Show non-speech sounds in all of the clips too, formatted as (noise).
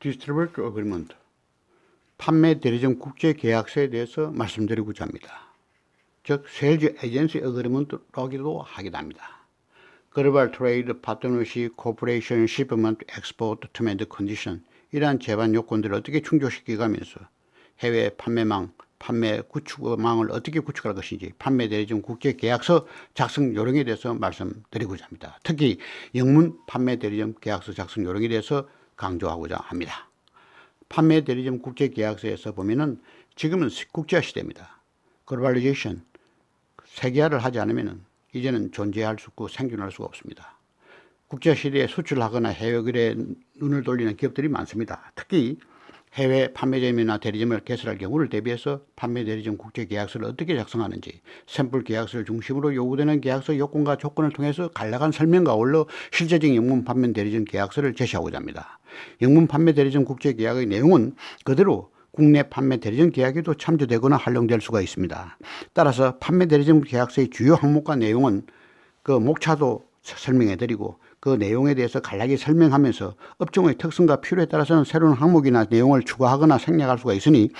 디스트리뷰터 어그리먼트 판매 대리점 국제 계약서에 대해서 말씀드리고자 합니다. 즉 세일즈 에이전시 어그리먼트라기도 하기도 합니다. 글로벌 트레이드 파트너십 코퍼레이션 시프먼트 엑스포트 투맨드 컨디션 이러한 제반 요건들을 어떻게 충족시켜 가면서 해외 판매망 판매 구축망을 어떻게 구축할 것인지 판매 대리점 국제 계약서 작성 요령에 대해서 말씀드리고자 합니다. 특히 영문 판매 대리점 계약서 작성 요령에 대해서 강조하고자 합니다. 판매 대리점 국제 계약서에서 보면은 지금은 국제화 시대입니다. 글로벌리제이션 세계화를 하지 않으면은 이제는 존재할 수 없고 생존할 수가 없습니다. 국제 시대에 수출하거나 해외 거래에 눈을 돌리는 기업들이 많습니다. 특히 해외 판매점이나 대리점을 개설할 경우를 대비해서 판매 대리점 국제 계약서를 어떻게 작성하는지 샘플 계약서를 중심으로 요구되는 계약서 요건과 조건을 통해서 간략한 설명과 어울러 실제적인 영문 판매 대리점 계약서를 제시하고자 합니다. 영문 판매 대리점 국제 계약의 내용은 그대로 국내 판매 대리점 계약에도 참조되거나 활용될 수가 있습니다. 따라서 판매 대리점 계약서의 주요 항목과 내용은 그 목차도 설명해 드리고 그 내용에 대해서 간략히 설명하면서 업종의 특성과 필요에 따라서는 새로운 항목이나 내용을 추가하거나 생략할 수가 있으니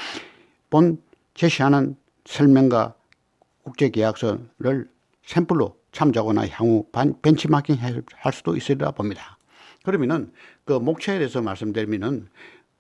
본 제시하는 설명과 국제 계약서를 샘플로 참조하거나 향후 벤치마킹 할 수도 있으리라 봅니다. 그러면은 그 목차에 대해서 말씀드리면은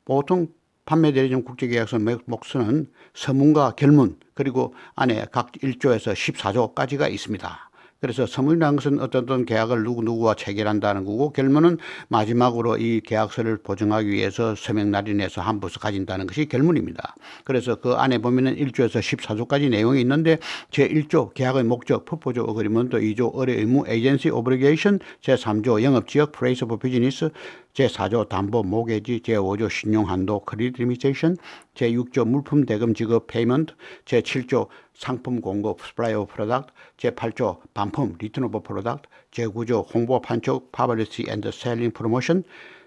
보통 판매 대리점 국제계약서 목수는 서문과 결문 그리고 안에 각 1조에서 14조까지가 있습니다. 그래서 서문이라는 것은 어떤 계약을 누구누구와 체결한다는 거고 결문은 마지막으로 이 계약서를 보증하기 위해서 서명 날인해서 한 부서 가진다는 것이 결문입니다. 그래서 그 안에 보면은 1조에서 14조까지 내용이 있는데 제1조 계약의 목적, 퍼포즈 어그리먼트 2조 의뢰 의무 에이전시 오브리게이션 제3조 영업지역 프레이스 오브 비즈니스 제4조 담보 모계지 제5조 신용한도 크리디 리미테이션 제6조 물품 대금 지급 페이먼트 제7조 상품 공급 스프라이 오브 프로덕트 제8조 반품 리턴 오브 프로덕트 제9조 홍보 판촉 파버리티 앤드 셀링 프로모션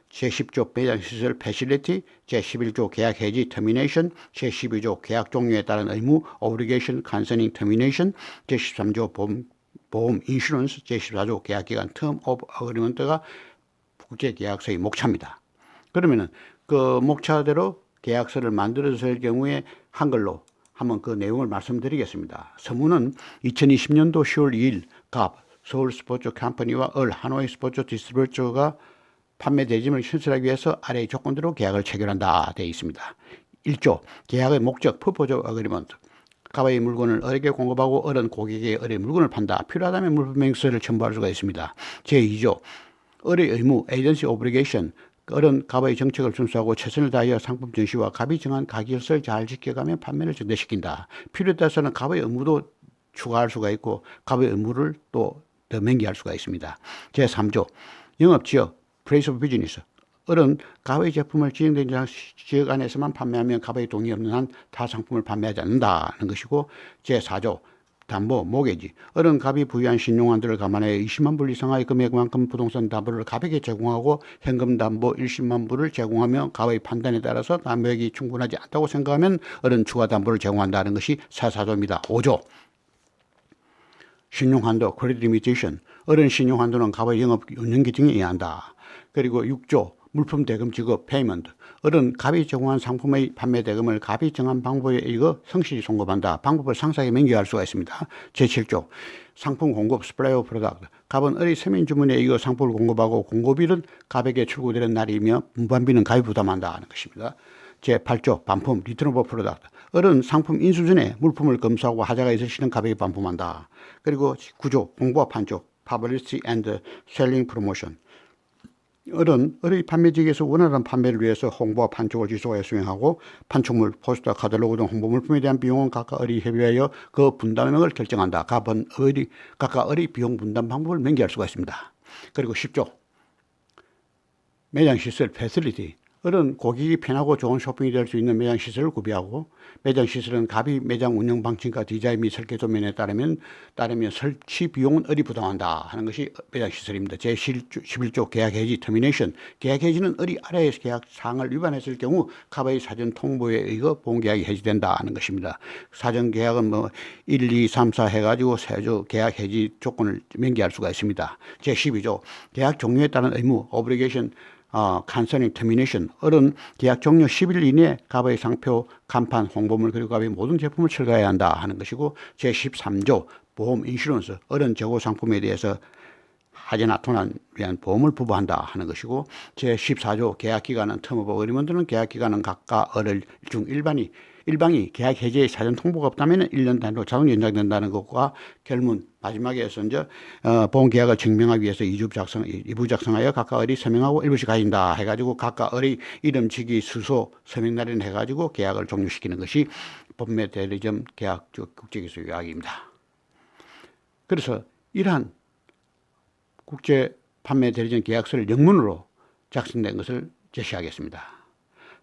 제10조 배당 시설 패실리티 제11조 계약 해지 터미네이션 제12조 계약 종료에 따른 의무 오브리게이션 컨서닝 터미네이션 제13조 보험 보험 인슈런스 제14조 계약 기간 텀 오브 어그리먼트가 국제 계약서의 목차입니다. 그러면은 그 목차대로 계약서를 만들어서 할 경우에 한글로 한번 그 내용을 말씀드리겠습니다. 서문은 2020년도 10월 2일 갑 서울 스포츠 컴퍼니와 얼 하노이 스포츠 디스트리뷰터가 판매 대짐을 신설하기 위해서 아래의 조건대로 계약을 체결한다 되어 있습니다. 1조 계약의 목적 퍼포즈 어그리먼트 가바의 물건을 어에게 공급하고 어른 고객에게 어의 물건을 판다. 필요하다면 물품 맹세를 첨부할 수가 있습니다. 제2조 어의 의무 에이전시 오브리게이션 어른 갑의 정책을 준수하고 최선을 다하여 상품 전시와 갑이 정한 가격을 잘 지켜가며 판매를 증대시킨다. 필요에 따라서는 갑의 의무도 추가할 수가 있고 갑의 의무를 또더 맹기할 수가 있습니다. 제3조 영업지역 프레이스 오브 비즈니스 어른 가의 제품을 지정된 지역 안에서만 판매하면 가의 동의 없는 한 타 상품을 판매하지 않는다는 것이고 제4조 담보, 모계지, 어른 갑이 부여한 신용한도를 감안해 20만 불 이상의 금액만큼 부동산 담보를 갑에게 제공하고 현금 담보 10만 불을 제공하며 갑의 판단에 따라서 담보액이 충분하지 않다고 생각하면 어른 추가 담보를 제공한다는 것이 사사조입니다. 5조. 신용한도, 크레딧 리미테이션, 어른 신용한도는 갑의 영업 운영 기준에 의한다. 그리고 6조. 물품 대금 지급 페이먼트 어른 갑이 제공한 상품의 판매 대금을 갑이 정한 방법에 의거 성실히 송금한다. 방법을 상세하게 명기할 수가 있습니다. 제7조 상품 공급 스프레이어 프로덕트 갑은 어리 서민 주문에 의거 상품을 공급하고 공급일은 갑에게 출고되는 날이며 분반비는 갑이 부담한다 하는 것입니다. 제8조 반품 리턴 오브 프로덕트 어른 상품 인수 전에 물품을 검수하고 하자가 있을 시는 갑에게 반품한다. 그리고 9조 공부와 판촉 파블리시 앤드 셀링 프로모션 어른 어의 판매직에서 원활한 판매를 위해서 홍보와 판촉을 지속하여 수행하고 판촉물, 포스터, 카탈로그 등 홍보 물품에 대한 비용은 각각 어리 협의하여 그 분담액을 결정한다. 각은 어리 각각 어리 비용 분담 방법을 명기할 수가 있습니다. 그리고 10조 매장 시설 패슬리티 어른 고객이 편하고 좋은 쇼핑이 될 수 있는 매장 시설을 구비하고 매장 시설은 갑이 매장 운영 방침과 디자인 및 설계 도면에 따르면 따르면 설치 비용은 어리 부담한다 하는 것이 매장 시설입니다. 제 11조 계약 해지 터미네이션 계약 해지는 어리 아래의 계약 사항을 위반했을 경우 갑의 사전 통보에 의거 본계약이 해지된다 하는 것입니다. 사전 계약은 뭐 1, 2, 3, 4 해가지고 세조 계약 해지 조건을 명기할 수가 있습니다. 제 12조 계약 종료에 따른 의무 오브리게이션 어, concerning termination. 어른 계약 종료 10일 이내에 갑의 상표, 간판, 홍보물 그리고 갑의 모든 제품을 철거해야 한다 하는 것이고 제13조 보험 인슈런스 어른 재고 상품에 대해서 하재나 토난 위한 보험을 부부한다 하는 것이고 제14조 계약 기간은 term of agreement는 계약 기간은 각각 어를 중 일반이 일방이 계약 해제의 사전 통보가 없다면 1년 단위로 자동 연장된다는 것과 결문 마지막에서 이제 어, 보험 계약을 증명하기 위해서 이주 작성 이부 작성하여 각각 어리 서명하고 일부씩 가진다 해가지고 각각 어리 이름 직위 수소 서명 날인 해가지고 계약을 종료시키는 것이 법매 대리점 계약 국제기술 계약입니다. 그래서 이러한 국제 판매 대리점 계약서를 영문으로 작성된 것을 제시하겠습니다.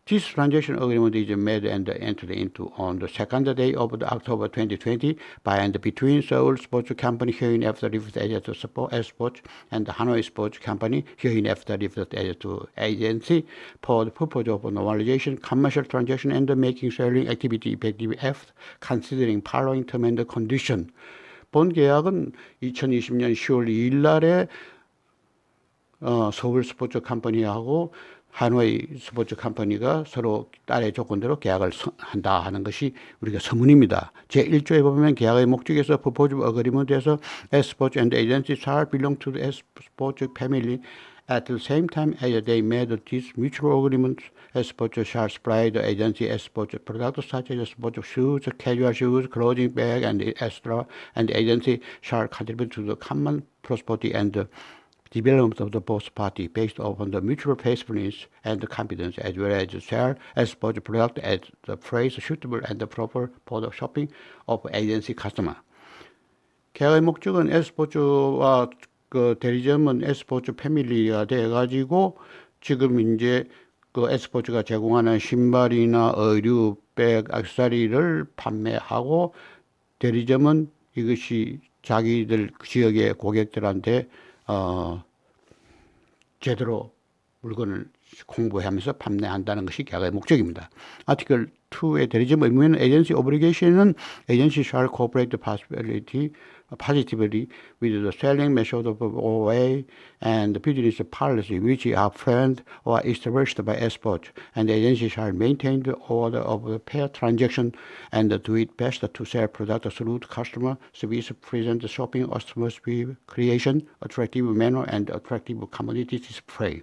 This transaction agreement is made and entered into on the second day of the October 2020 by and between Seoul Sports Company hereinafter referred as Sport Sports and Hanoi Sports Company hereinafter referred as to agency for the purpose of normalization, commercial transaction and making selling activity effective after considering following term and condition. 본 계약은 2020년 10월 2일 날에 어, 서울 스포츠 컴퍼니하고 하노이 스포츠 컴퍼니가 서로 딸의 조건대로 계약을 한다 하는 것이 우리가 서문입니다. 제1조에 보면 계약의 목적에서 purpose of agreement에서 S-Sports and agency shall belong to the S-Sports family at the same time as they made this mutual agreement. S-Sports shall supply the agency S-Sports products such as sports shoes, casual shoes, clothing, bag, and extra, and the agency shall contribute to the common prosperity and development of the both party based upon the mutual faithfulness and confidence as well as as sports product at the price suitable and proper for the shopping of agency customer. 계약의 목적은 에스포츠와 그 대리점은 에스포츠 패밀리가 돼 가지고 지금 이제 그 에스포츠가 제공하는 신발이나 의류, 백, 액세서리를 판매하고 대리점은 이것이 자기들 지역의 고객들한테 어, 제대로 물건을 공부하면서 판매한다는 것이 계약의 목적입니다. 아티클 2의 대리점 의무에는 agency obligation은 agency shall cooperate the possibility positively with the selling method of OA and the business policy which are planned or established by export and the agency shall maintain the order of the pair transaction and do it best to sell product through customer service present shopping atmosphere creation attractive manner and attractive commodity display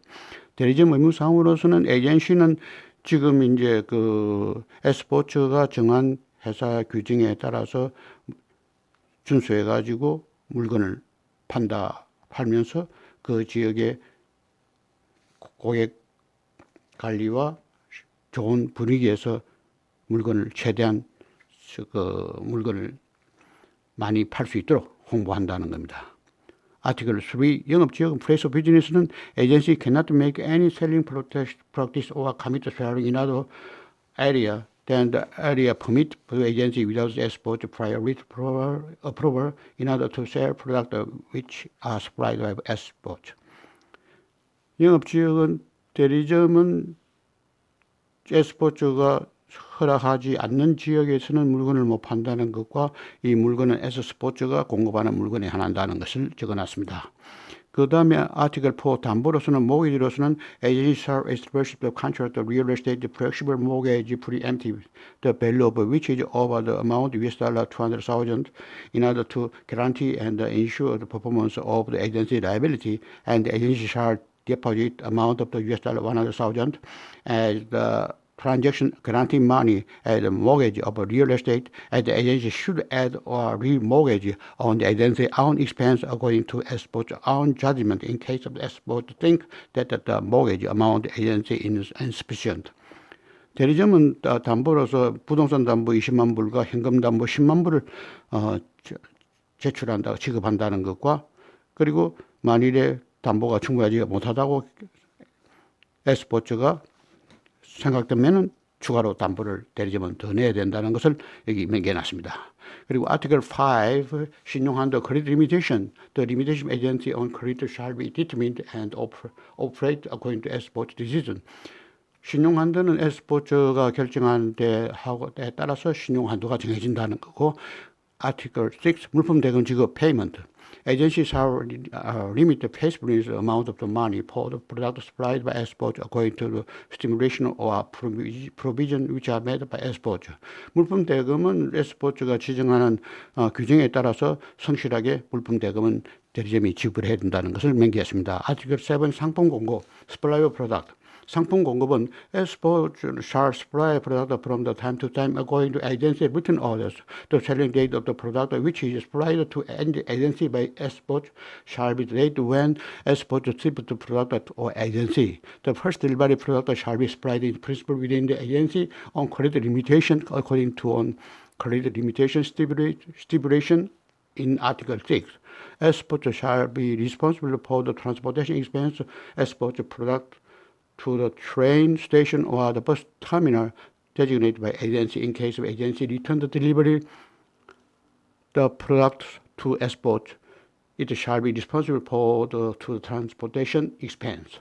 대리점 의무상으로서는 에이전시는 지금 이제 그 에스포츠가 정한 회사 규정에 따라서 준수해 가지고 물건을 판다 팔면서 그 지역의 고객 관리와 좋은 분위기에서 물건을 최대한 그 물건을 많이 팔 수 있도록 홍보한다는 겁니다. 아티클 3 영업지역 place of business는 agency cannot make any selling practice or commit selling in other area than the area permit the agency without export prior written approval, approval in order to sell product which are supplied by export. 영업지역은 대리점은 에스포츠가 허락하지 않는 지역에서는 물건을 못 판다는 것과 이 물건은 에스포츠가 공급하는 물건에 한한다는 것을 적어놨습니다. 그 다음에 아티클 4 담보로서는 모기지로서는 agency shall establish the contract of real estate flexible mortgage preemptive the value of which is over the amount US dollar 200,000 in order to guarantee and ensure the performance of the agency liability and the agency shall deposit amount of the US dollar 100,000 as the transaction granting money as a mortgage of a real estate, and the agency should add or remortgage on the agency's own expense according to export's own judgment in case of the export think that the mortgage amount agency is insufficient. 대리점은 담보로서 부동산 담보 20만 불과 현금 담보 10만 불을 어, 제출한다, 지급한다는 것과 그리고 만일에 담보가 충분하지 못하다고 에스포츠가 생각되면은 추가로 담보를 대리점은 더 내야 된다는 것을 여기 매겨놨습니다. 그리고 아티클 5 신용한도 credit limitation, the limitation agency on credit shall be determined and operate according to export decision. 신용한도는 에스포츠가 결정한 데 하고 에 따라서 신용한도가 정해진다는 거고 아티클 6 물품 대금 지급 페 Agencies shall uh, limit the payment amount of the money for the product supplied by export according to the stimulation or provi- provision which are made by export. 물품 대금은 export가 지정하는 어, 규정에 따라서 성실하게 물품 대금은 대리점이 지불해야 된다는 것을 명기했습니다. 아티클 7 상품 공고, supply of product. 상품 공급은 export shall supply product from the time to time according to agency written orders. The selling date of the product which is supplied to any agency by export shall be the date when export shipped the product or agency. The first delivery product shall be supplied in principle within the agency on credit limitation according to on credit limitation stipulate- stipulation in Article 6. Exporter shall be responsible for the transportation expense export product to the train station or the bus terminal designated by agency in case of agency return the delivery the product to export. It shall be responsible for the to the transportation expense.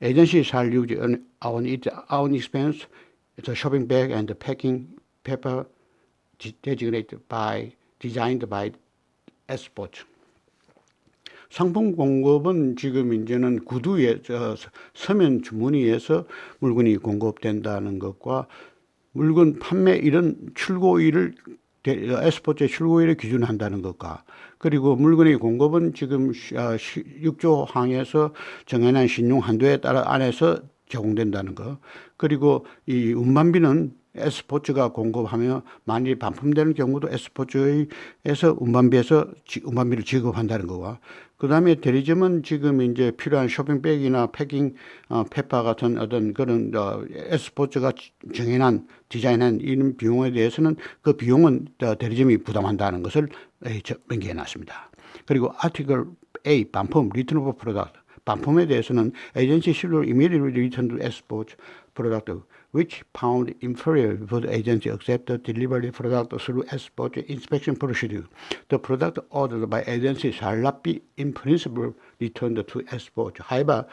Agency shall use on, on its own expense the shopping bag and the packing paper designated by designed by export 상품 공급은 지금 이제는 구두에 저 서면 주머니에서 물건이 공급된다는 것과 물건 판매 이런 출고일을 에스포츠의 출고일을 기준한다는 것과 그리고 물건의 공급은 지금 6조 항에서 정해놓은 신용 한도에 따라 안에서 제공된다는 것. 그리고 이 운반비는 에스포츠가 공급하며 만일 반품되는 경우도 에스포츠에서 운반비에서 지- 운반비를 지급한다는 거와 그 다음에 대리점은 지금 이제 필요한 쇼핑백이나 패킹 어, 페파 같은 어떤 그런 어, 에스포츠가 정해놓은 디자인한 이런 비용에 대해서는 그 비용은 어, 대리점이 부담한다는 것을 에, 저- 명기해 놨습니다. 그리고 아티클 A 반품 리턴 오브 프로덕트 반품에 대해서는 agency should immediately return to export product which found inferior before the agency accept the delivery product through export inspection procedure. The product ordered by agency shall not be in principle returned to export. However,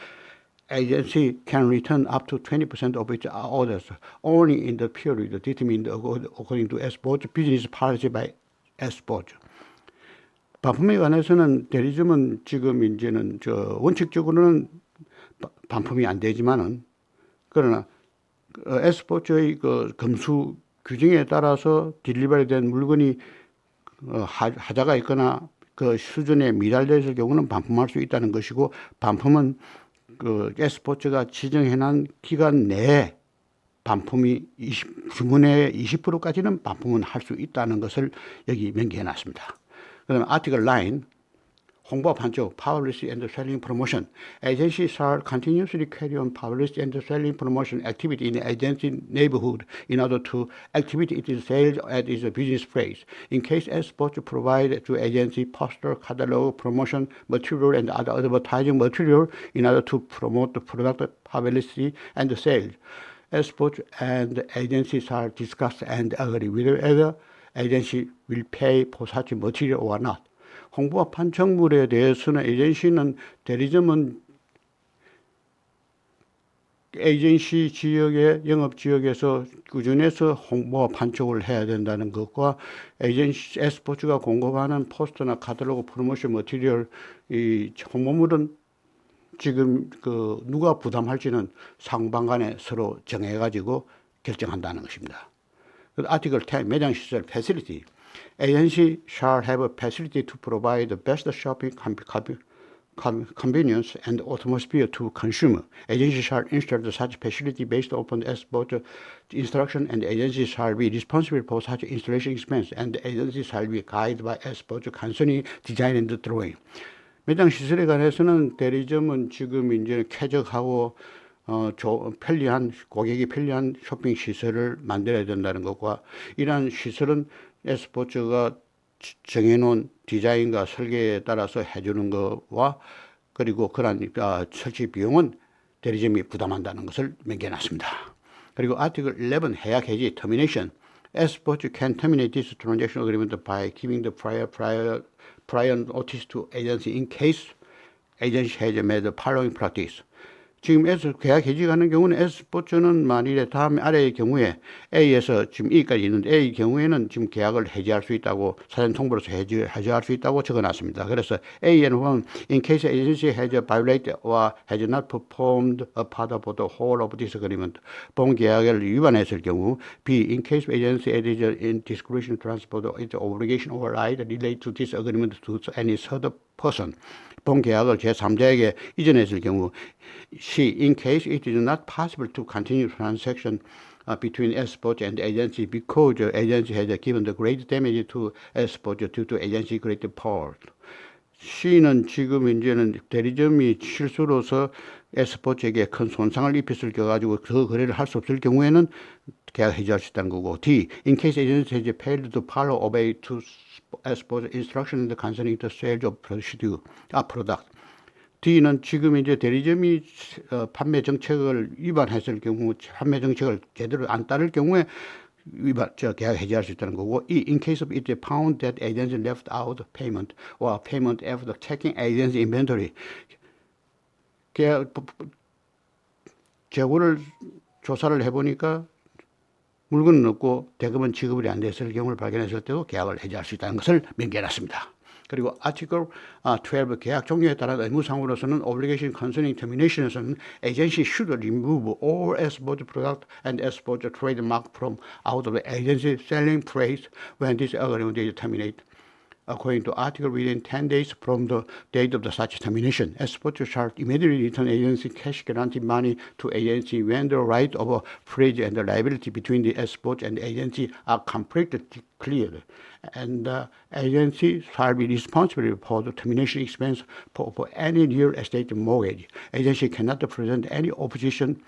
agency can return up to 20% of its orders only in the period determined according to export business policy by export. 반품에 관해서는 대리점은 지금 이제는 저 원칙적으로는 바- 반품이 안 되지만은 그러나 어, 에스포츠의 그 검수 규정에 따라서 딜리버리 된 물건이 어, 하, 하자가 있거나 그 수준에 미달됐을 경우는 반품할 수 있다는 것이고 반품은 그 에스포츠가 지정해놓은 기간 내에 반품이 20, 주문의 20%까지는 반품은 할 수 있다는 것을 여기 명기해 놨습니다. 그다음에 아티클 9 홍보 판촉 publicity and selling promotion agency shall continuously carry on publicity and selling promotion activity in the agency neighborhood in order to activate its sales at its business place in case exports provide to agency poster catalog promotion material and other advertising material in order to promote the product publicity and sales exports and agencies shall discuss and agree agency will pay for such material or not. 홍보와 판촉물에 대해서는 에이전시는 대리점은 에이전시 지역의 영업 지역에서 꾸준해서 홍보와 판촉을 해야 된다는 것과 에이전시 에스포츠가 공급하는 포스터나 카탈로그 프로모션 머티리얼 이 홍보물은 지금 그 누가 부담할지는 상방간에 서로 정해가지고 결정한다는 것입니다. 그 아티클 10 매장 시설 facility agency shall have a facility to provide the best shopping com- com- com- convenience and atmosphere to consumer. Agency shall install such facility based upon the export instruction and the agency shall be responsible for such installation expense and the agency shall be guided by export concerning design and drawing. 매장 시설에 관해서는 대리점은 지금 이제 쾌적하고 어, 조, 편리한 고객이 편리한 쇼핑 시설을 만들어야 된다는 것과 이러한 시설은 에스포츠가 지- 정해놓은 디자인과 설계에 따라서 해주는 것과 그리고 그러한 아, 설치 비용은 대리점이 부담한다는 것을 명기해놨습니다. 그리고 아티클 11 해약 해지 termination Export can terminate this transaction agreement by giving the prior prior prior notice to agency in case agency has made the following practice. 지금 S 계약 해지가는 경우는 S 스포츠는 만일에 다음 아래의 경우에 A에서 지금 E까지 있는데 A 경우에는 지금 계약을 해지할 수 있다고 사전 통보로서 해지 해지할 수 있다고 적어놨습니다. 그래서 A에는 보면 in case agency has violated or has not performed a part of the whole of this agreement 본 계약을 위반했을 경우 B in case agency is in discretion transport its obligation right relate to this agreement to any third person 본 계약을 제3자에게 이전했을 경우 C. In case it is not possible to continue transaction uh, between Export and agency because the agency has given the great damage to Export due to agency great fault. C는 지금 이제는 대리점이 실수로서 에스포츠에게 큰 손상을 입혔을 경우 그 거래를 할 수 없을 경우에는 계약 해지할 수 있다는 거고 D. In case agency has failed to follow obey to export instructions concerning the sale of procedure, 아, product. D는 지금 이제 대리점이 어, 판매 정책을 위반했을 경우, 판매 정책을 제대로 안 따를 경우에 위반, 저 계약 해지할 수 있다는 거고, 이 in case of it found that agency left out payment or payment after checking agency inventory, 계약 재고를 조사를 해보니까 물건은 없고 대금은 지급이 안 됐을 경우를 발견했을 때도 계약을 해지할 수 있다는 것을 명기해놨습니다. 그리고 아티클 12 계약 종료에 따라 의무상으로서는 obligation concerning termination에서는 agency should remove all export product and export trademark from out of the agency selling place when this agreement is terminated. According to article within 10 days from the date of the such termination, exporter shall immediately return agency cash guarantee money to agency when the right of a pledge and the liability between the export and agency are completely cleared. And the agency shall be responsible for the termination expense for, for any real estate mortgage. Agency cannot present any opposition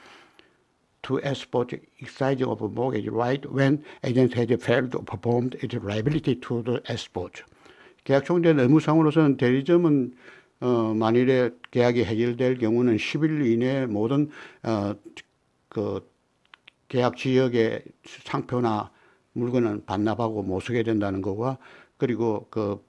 to export exercising of a mortgage right when agency has failed to perform its liability to the export. 계약 총된 의무상으로서는 대리점은 어, 만일에 계약이 해결될 경우는 10일 이내에 모든 어, 그 계약 지역의 상표나 물건은 반납하고 모수게 된다는 거와 그리고 그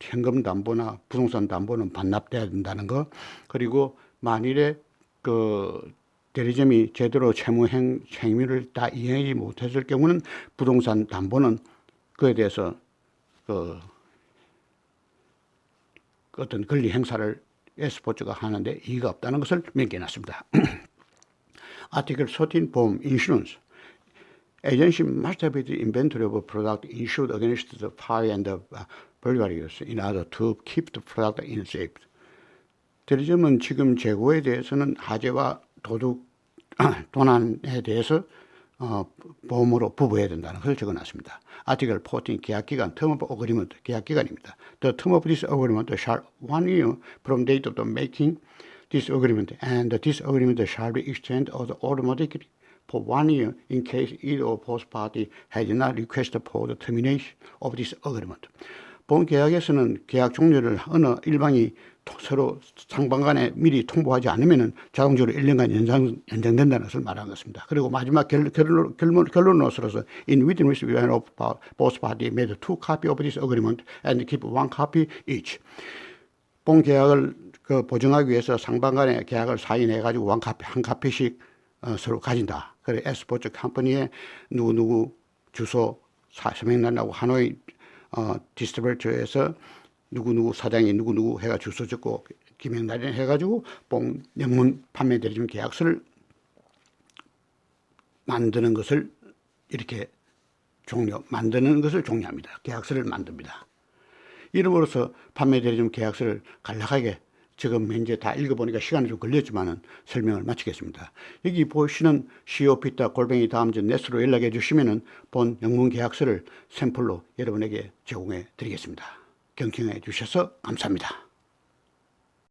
현금 담보나 부동산 담보는 반납돼야 된다는 거 그리고 만일에 그 대리점이 제대로 채무 행, 행위를 다 이행하지 못했을 경우는 부동산 담보는 그에 대해서 그 어떤 권리 행사를 에스포츠가 하는데 이의가 없다는 것을 명기해놨습니다. (clears throat) 아티클 13 보험 인슈런스 Agency must have the inventory of product insured against the fire and the burglaries in order to keep the product in safe. 대리점은 지금 재고에 대해서는 하재와 도둑, 도난에 대해서 어, 보험으로 부부해야 된다는 것을 적어놨습니다. 아티클 14 계약기간 term of agreement 계약기간입니다. The term of this agreement shall one year from date of the making this agreement and this agreement shall be extended automatically for one year in case either or both party has not requested for the termination of this agreement. 본 계약에서는 계약 종료를 어느 일방이 서로 상방 간에 미리 통보하지 않으면 자동적으로 1년간 연장, 연장된다는 것을 말한 것입니다. 그리고 마지막 결, 결론, 결론, 결론으로서 in witness we of both parties made two copy of this agreement and keep one copy each. 본 계약을 그 보증하기 위해서 상방 간에 계약을 사인해 가지고 한 카피 한 카피씩 어, 서로 가진다. 그래 에스포츠 컴퍼니에 누구 누구 주소 서명란하고 하노이 어, 디스트리뷰터에서 누구 누구 사장이 누구 누구 해가 주소 적고 김영란에 해가지고 뽕 영문 판매 대리점 계약서를 만드는 것을 이렇게 종료 만드는 것을 종료합니다. 계약서를 만듭니다. 이름으로써 판매 대리점 계약서를 간략하게 지금 현재 다 읽어보니까 시간이 좀 걸렸지만은 설명을 마치겠습니다. 여기 보시는 COP다 골뱅이 다음 전 네스로 연락해 주시면은 본 영문 계약서를 샘플로 여러분에게 제공해 드리겠습니다. 경청해 주셔서 감사합니다.